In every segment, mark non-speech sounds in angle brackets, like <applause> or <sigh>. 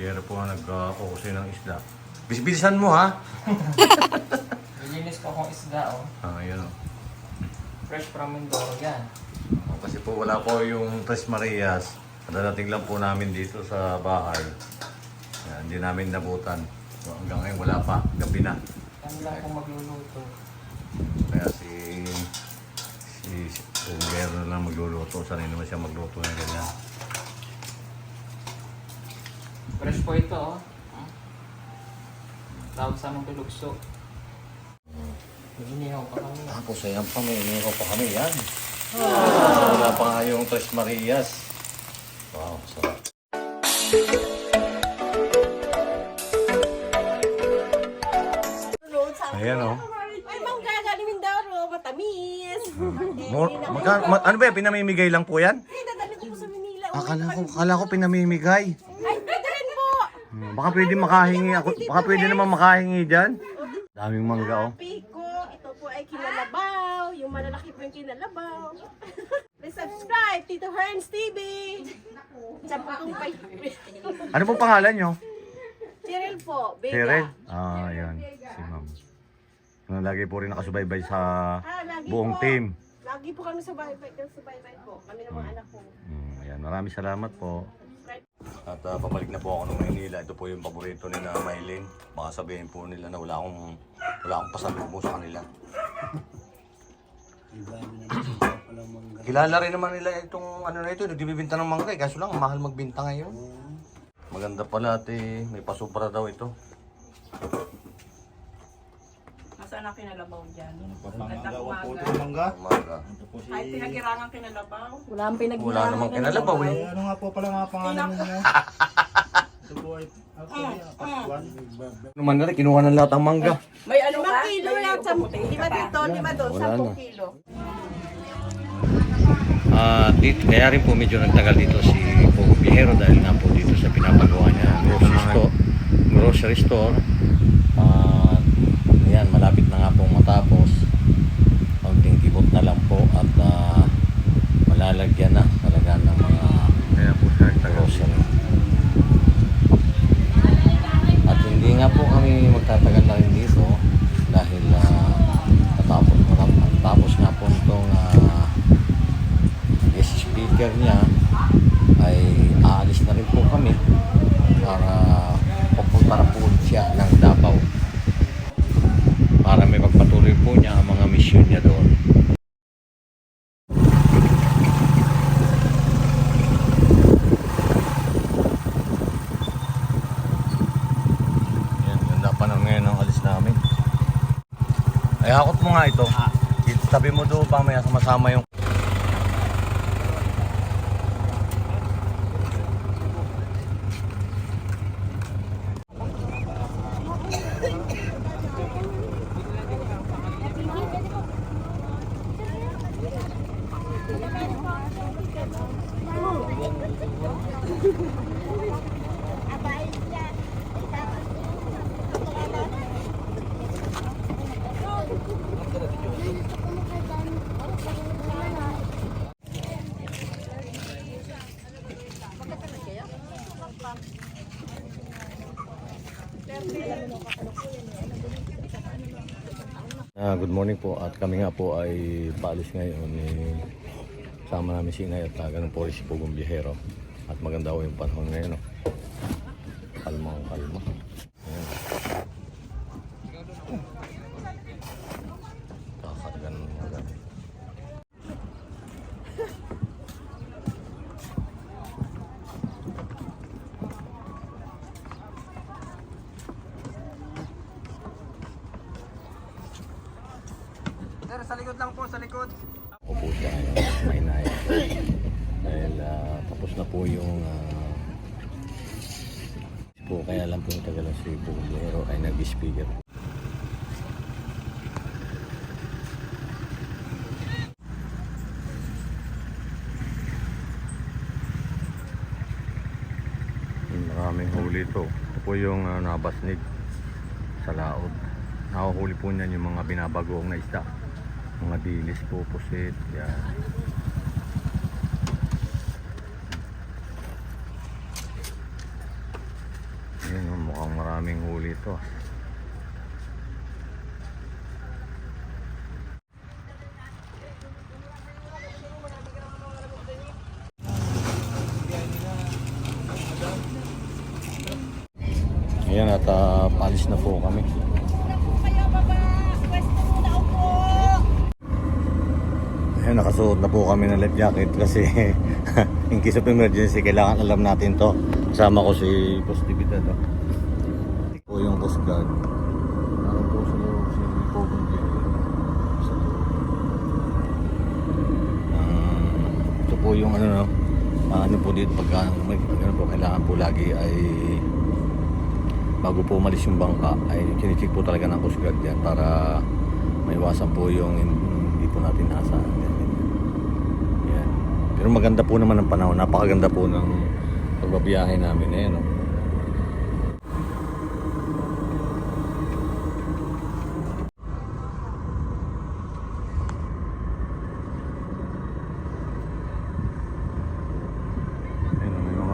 Biyero po ang nag-uusin ng isda. Bisbilisan mo ha? <laughs> Nilinis ko akong isda, oh. Ah, yun o. Fresh from Mindoro, yan. Oh, Kasi po wala po yung Tres Marias. Dadating lang po namin dito sa bahay. Yan, hindi namin nabutan. So, hanggang ngayon wala pa. Gabi na. Kami lang kung magluluto. Kaya si si si Biyero na lang magluluto. Sanay naman siya magluto ng ganyan. Fresh po ito, oh. Hmm? Tawag sa among tulugso. Inihaw pa kami. Tapos ayan pa, may inihaw pa kami yan. Wala pa nga yung Tres Marias. Wow, sarap. Ayan o. Ay, mangga, galing Mindoro, matamis. <laughs> More, magka- ma- ano ba yan? Pinamimigay lang po yan? Ay, dadali ko po sa Manila. Akala ko, akala ko pinamimigay. Ay, pwede rin po. Hmm, Baka pwede makahingi ako. Baka pwede naman makahingi dyan. Daming mangga oh. Pico, ito po ay kinalabaw. Yung malalaki po yung kinalabaw. <laughs> Please subscribe, Tito Herns TV. Sa putong pay. Ano pong pangalan nyo? Cyril po, Vega. Tere? Ah, yan. Si ma'am. Na lagi po rin nakasubaybay sa Ah, lagi buong po. team. Lagi po kami sa baybay, sa baybay po. Kami ng mga anak ko. Hmm, ayan, maraming salamat po. At ah, pabalik na po ako ng Maynila. Ito po yung paborito ni na Maylin. Baka sabihin po nila na wala akong wala akong pasalubong sa kanila. Kilala rin naman nila itong ano na ito, nagbibinta ng mangga eh. Kaso lang, ang mahal magbinta ngayon. Maganda pala ate, may pasubra daw ito. Nasaan ang kinalabaw dyan? Papangagawa po ito ng mangga. Umaga. Ito po si... Kahit pinagirangan kinalabaw. Wala ang pinag Wala namang kinalabaw eh. Ay, ano nga po pala mga pangalan ninyo? <laughs> Ito po ay... Actually, ah, Pascual. Naman na rin, kinuha ng lahat ang mangga. May ano ka? kilo yan, sa lima pa. dito, lima doon, Wala sampung na. kilo. Ah, dito, kaya rin po medyo nagtagal dito si Pogo Bihero dahil nga po dito sa pinapagawa niya grocery store. Grocery store. Ayan, malapit na nga pong matapos. Kaunting kibot na lang po at ah, malalagyan na talaga ng mga kaya po siya grocery. At hindi nga po kami magtatagal na rin dito dahil uh, natapos, natapos nga po itong ah, guest speaker niya ay aalis na rin po kami para pupunta na po ulit siya ng Davao para may pagpatuloy po niya ang mga mission niya doon. Yan, ganda pa na ngayon ang alis namin. Ay, hakot mo nga ito. Tabi mo doon pa, may sama yung Ah, good morning po at kami nga po ay paalis ngayon eh, sama namin si Inay at uh, ganun po rin si Pugong Bihero at maganda po yung panahon ngayon oh. kalmang kalma Ayan. Ng mga sa likod lang po, sa likod. Ako po siya may inaya. Dahil ah, tapos na po yung ah, po kaya lang po yung tagalan si Bihero ay nag-speaker. Maraming huli ito. Ito po yung uh, nabasnig sa laod. Nahuhuli po niyan yung mga binabagoong na isda. Mga dilis po, pusit. Yan. maraming huli ito. Ayan at uh, paalis na po kami. Ayan, nakasuot na po kami ng life jacket kasi <laughs> in case of emergency, kailangan alam natin to. Kasama ko si Boss. Oh. Ito po yung Coast Guard. Naroon po si Sa loob. Ah, ito po yung ano no, ah, ano po dito pagka may ano po, kailangan po lagi ay bago po umalis yung bangka ay kinicheck po talaga ng Coast Guard yan para maiwasan po yung hindi po natin naasahan. Pero maganda po naman ang panahon. Napakaganda po ng pagbabiyahe namin. Ayan, no?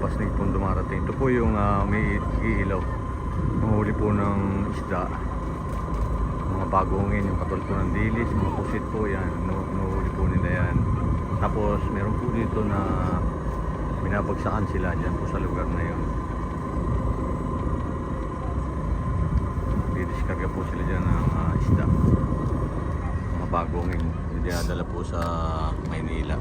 Pasnig pong dumarating. Ito po yung ah, may iilaw. Mahuli po ng isda. Mga bagongin, yung katulad po ng dilis, mga pusit po yan. Tapos meron po dito na binabagsakan sila dyan po sa lugar na yun. Didiskarga po sila dyan ng ah, isda. Mga bagongin. Yung dinadala po sa Maynila.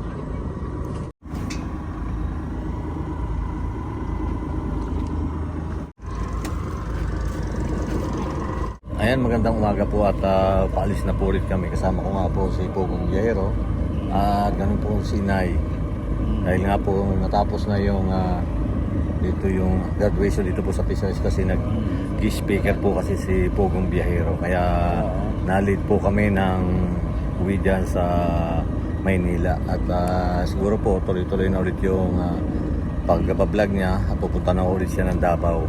Ayan, magandang umaga po at ah, paalis na po ulit kami. Kasama ko nga po si Pogong Viajero at ganun po si Nay. Dahil nga po natapos na yung ah, dito yung graduation dito po sa Pisces kasi nag guest speaker po kasi si Pogong Viajero. Kaya nalit po kami ng uwi dyan sa Maynila at ah, siguro po tuloy-tuloy na ulit yung uh, pagbablog niya at pupunta na ulit siya ng Davao.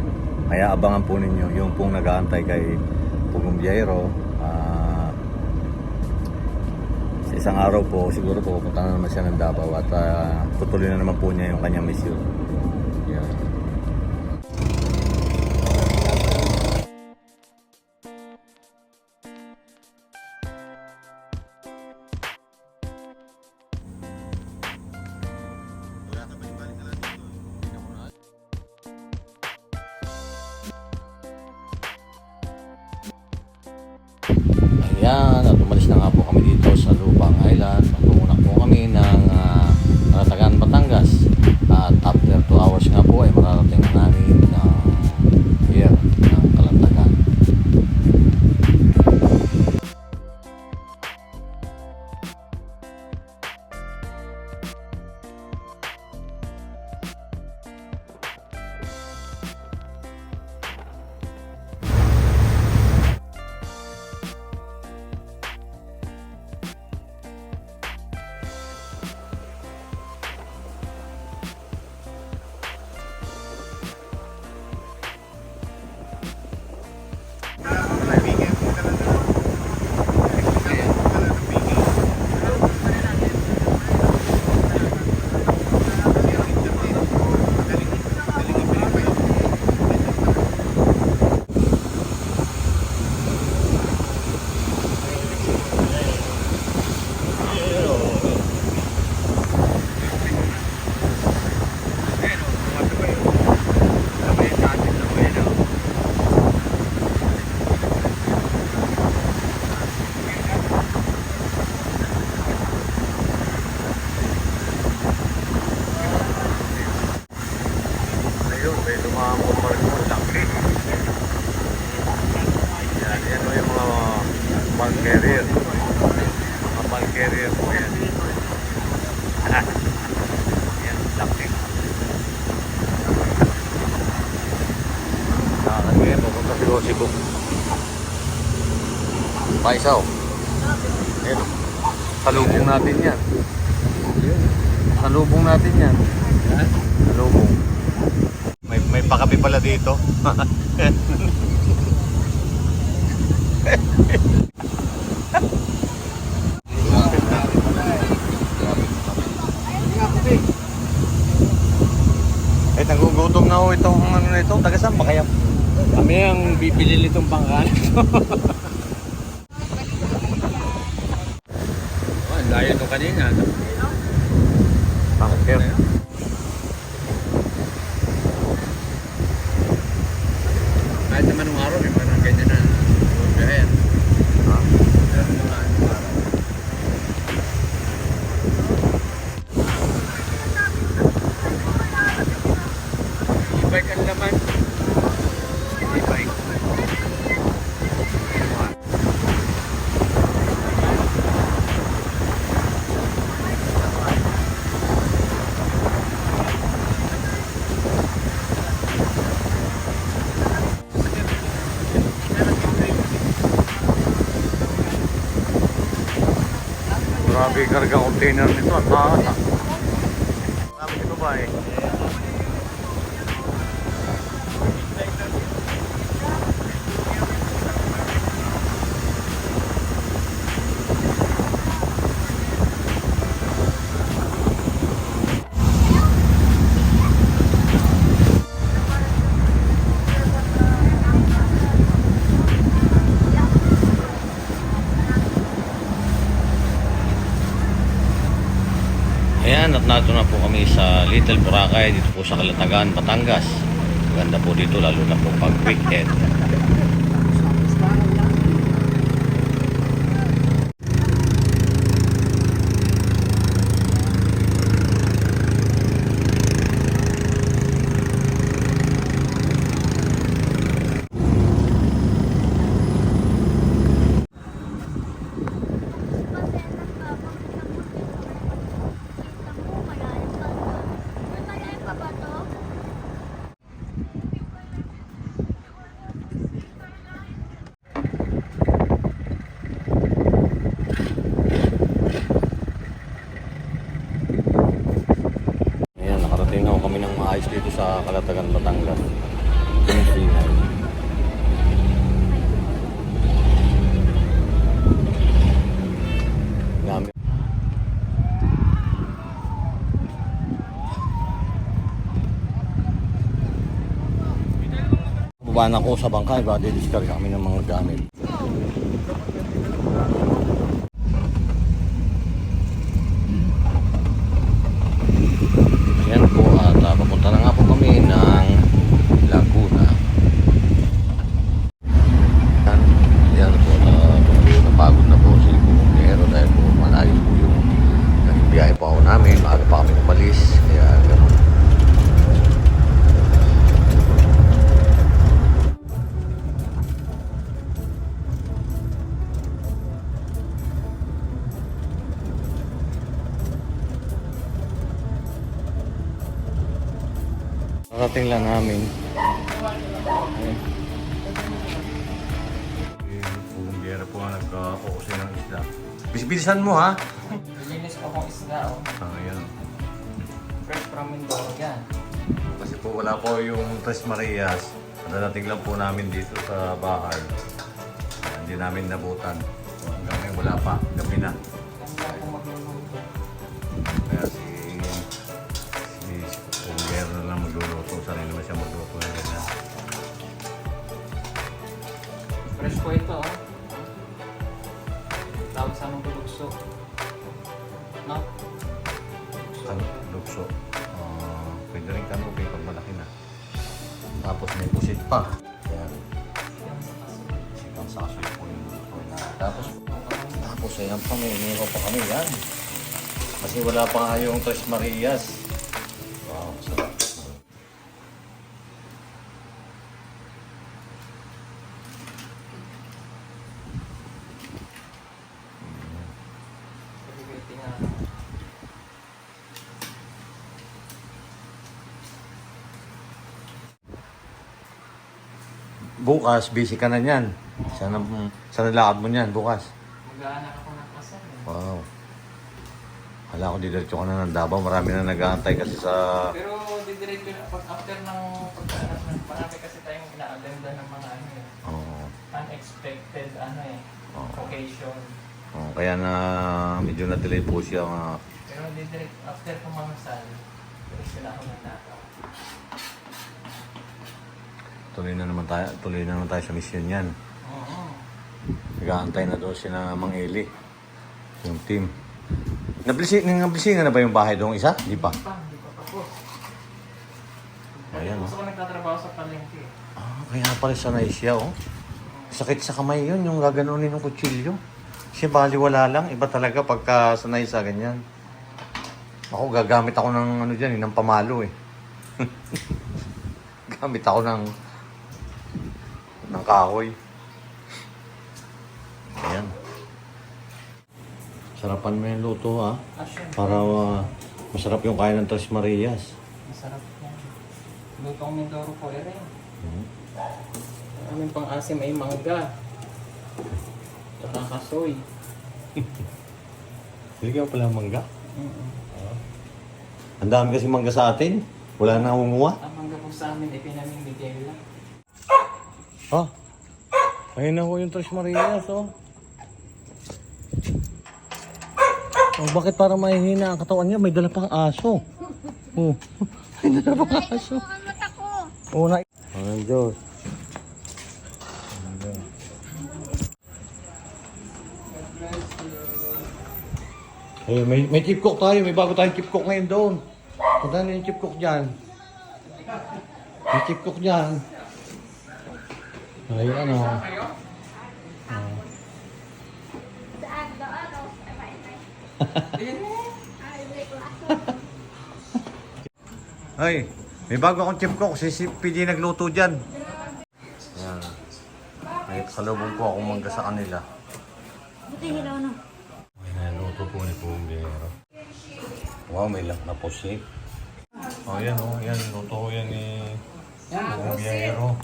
Kaya abangan po ninyo yung pong nag-aantay kay Pugong Biyahero. ah, sa isang araw po, siguro po pupunta na naman siya ng Davao at ah, tutuloy na naman po niya yung kanyang mission. Nakakagaya, pupunta siguro si Book. Paisaw. Ayun. Salubong natin yan. Salubong natin yan. Salubong. May may pakape pala dito. <laughs> Eh, nagugutom na ho itong ano na ito. Taga saan ba kaya? Kami ang bibili nitong bangka. Oh, ang layo nung kanina. Tanker. Kahit naman nung araw, may parang ganyan na biyahe. Ha? Pero mga anong araw. E-bike ang laman. E-bike. Grabe karga container nito. Ang taas ah. Grabe ito ba eh. Ayan, at nato na po kami sa Little Boracay dito po sa Kalatagan, Batangas. Maganda po dito lalo na po pag weekend. Ayan, nakarating na kami ng maayos dito sa Kalatagan, Batangas. Sinay. Gamit. Baba na ko sa bangka, iba di-discard kami ng mga gamit. Narating lang namin. Bumbiyera po ang nagka-focus ng isda. Bis-bilisan mo ha? Linis ko kong isda, oh. Ah, yan. Fresh from Mindoro yan. Kasi po wala po yung Tres Marias. Narating lang po namin dito sa bahay. Hindi namin nabutan. Hanggang ngayon wala pa. Gabi na. Po ito, oh. Tawag sa among bulugso. No? Kan lukso. Ah, pwede rin kanubi pag malaki na. Tapos may pusit pa. Yan. Sikang sasoy po yung luto na. Tapos, tapos ayan pa, may pa kami yan. Kasi wala pa nga yung Tres Marias. Wow, sarap. Pagkikiti nga. Bukas, busy ka na niyan. Sana, sana lakad mo niyan bukas. Mag-aanak ako ng kasal. eh. Wow. Hala ko, didiretso ka na ng Davao. Marami na nag-aantay kasi sa... Pero didiretso na pag after ng pagkaanak ng marami kasi tayong inaagenda ng mga ano eh, Oo. unexpected ano eh, Oo. occasion. Oo, kaya na medyo na-delay po siya. ah, Pero didirect after kumangasal, pero sila ako ng. Tuloy na naman tayo, tuloy na naman tayo sa mission yan. Oo. Nag-aantay na doon si na Mang Eli. Yung team. Nablisi, nablisingan na ba yung bahay doong isa? Di pa. Pa, hindi pa tapos. Ayan, oh. Gusto ko nagtatrabaho sa palengke. Ah, kaya pala sanay siya, oh. Sakit sa kamay yun, yung gaganunin ng kutsilyo. Siya baliwala lang, iba talaga pagka sanay sa ganyan. Ako, gagamit ako ng ano dyan, eh, ng pamalo eh. <laughs> Gamit ako ng ng kahoy. Ayan. Sarapan mo yung luto, ha? Ah. Para ah, masarap yung kain ng Tres Marias. Masarap yan. Lutong Mindoro po eh rin. Hmm. Ang aming pang-asim ay mangga. Saka kasoy. <laughs> Bigyan mo pala ng mangga. Mm-mm. Ang dami kasi mangga sa atin. Wala na hunguha. Ang mangga po sa amin ay pinamimigay lang. Oh. Ayun na ho yung Tres Marias, oh. Oh, bakit para mahihina ang katawan niya? May dala pang aso. Oh. <laughs> May dala pang aso. Oh, na. Ang Diyos. Ang Diyos. Ayun, may, may chip cook tayo. May bago tayong chip cook ngayon doon. Punta na yung chip cook dyan. May chip cook dyan. Ayun, ano. <laughs> Ay, may bago akong chip cook. Si si PD nagluto dyan. Ayan. May salubong po akong mangga sa kanila. Buti hilaw na. May naluto po ni Pumbero. Wow, may lang na pusit. Oh, yan oh. Yan, luto ko yan ni Pumbero.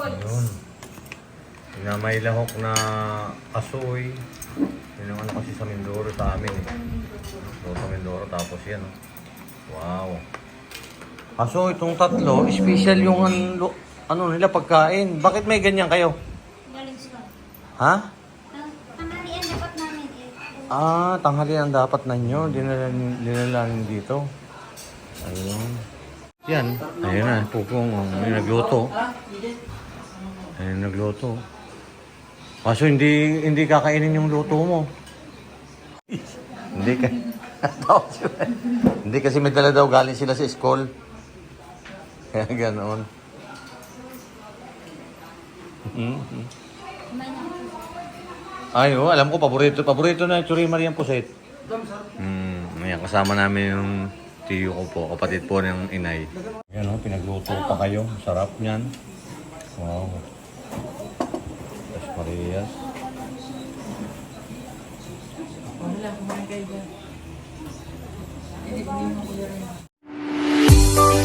Ayun. Na may lahok na asoy. Yun ang ano kasi sa Mindoro sa amin eh. Luto Mindoro tapos yan oh. Wow. Aso, itong tatlo, special yung ano, ano nila pagkain. Bakit may ganyan kayo? Galing sila. Ha? Ang tanghalian dapat namin eh. Ah, tanghali ang dapat na nyo. Dinala, dinala nyo dito. Ayun. Yan. Ayun na. Pupong. May nagluto. Ayun nagluto. Kaso hindi hindi kakainin yung luto mo. hindi ka. <laughs> hindi kasi may dala daw galing sila sa school. <laughs> Kaya ganoon. Mhm. Na. Ay, oh, alam ko, paborito, paborito na yung Churi Marian Puset. Hmm, ayan, kasama namin yung tiyo ko po, kapatid po ng inay. Ayan oh, pinagluto pa kayo. Sarap niyan. Wow. Ano lang, kumain kayo dyan. Hindi ko rin ako rin.